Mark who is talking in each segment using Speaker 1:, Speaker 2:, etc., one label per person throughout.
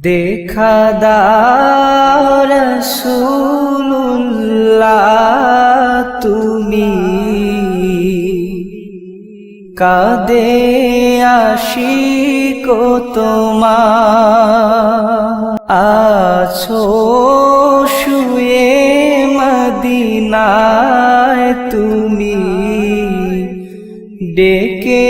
Speaker 1: দেখা দাও রসুল্লাহ তুমি কাদে আসি কো তোমার। আছো শুয়ে মদিনায় তুমি ডেকে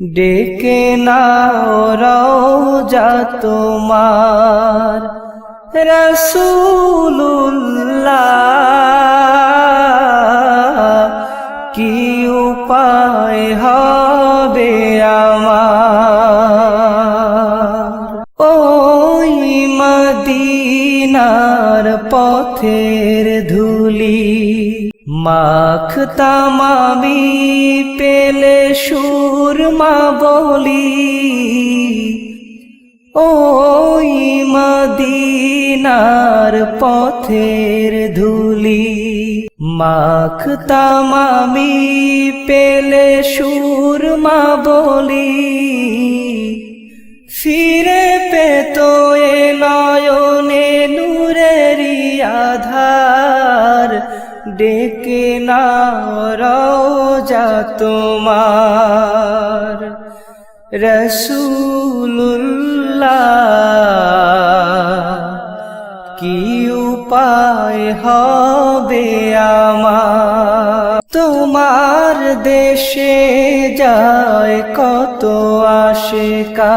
Speaker 1: ডেকে নাও রওজা তোমার রসুল্লাহ কি উপায় হবে আমার? ওই মদিনার পথের ধুলি মাখতাম আমি পেলে সুরমা বলি ওই মদিনার পথের ধুলি মাখতাম আমি পেলে সুরমা বলি ফিরে পেত ডেকে না রওজা তোমার। রসুল্লাহ কি উপায় হবে আমার? তোমার দেশে যায় কত আশেকা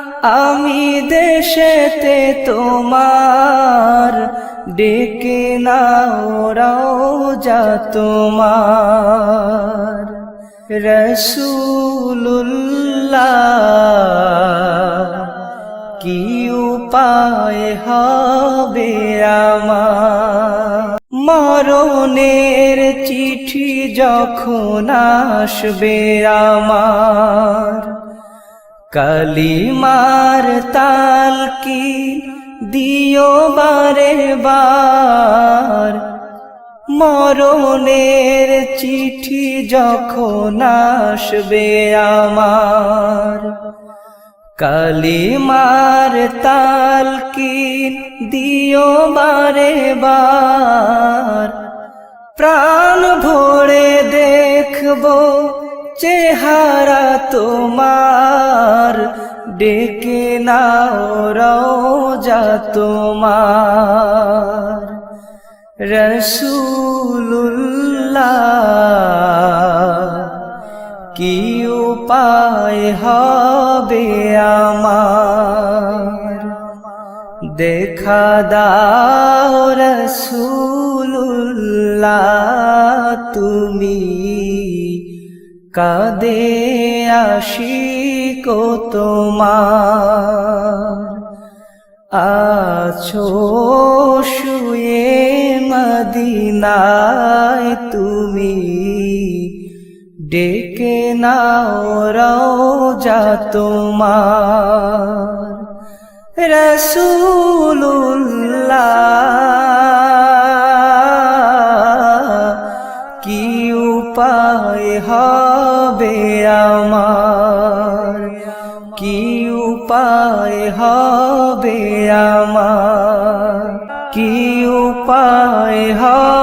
Speaker 1: আমি দেশেতে তোমার ডেকে নাও যা তোমার। রসুল্লাহ কি উপায় হবে আমার? মরণের চিঠি যখন আসবে আমার কালিমার তাল কি দিও বারে বার? মরণের চিঠি যখন আসবে আমার, কালিমার তাল কি দিও বারে বার? প্রাণ ভরে দেখব চেহারা তোমার, ডেকে নাও রওজা তোমার। রসুল্লাহ কি উপায় হবে আমার? দেখা দাও রসুল্লাহ তুমি কাদে আসি কো তোমার। আছো শুয়ে মদিনায় তুমি। ডেকে নাও রওজা তোমার। রসুল্লাহ হবে আমার। কি উপায় হবে আমার? কি উপায় হবে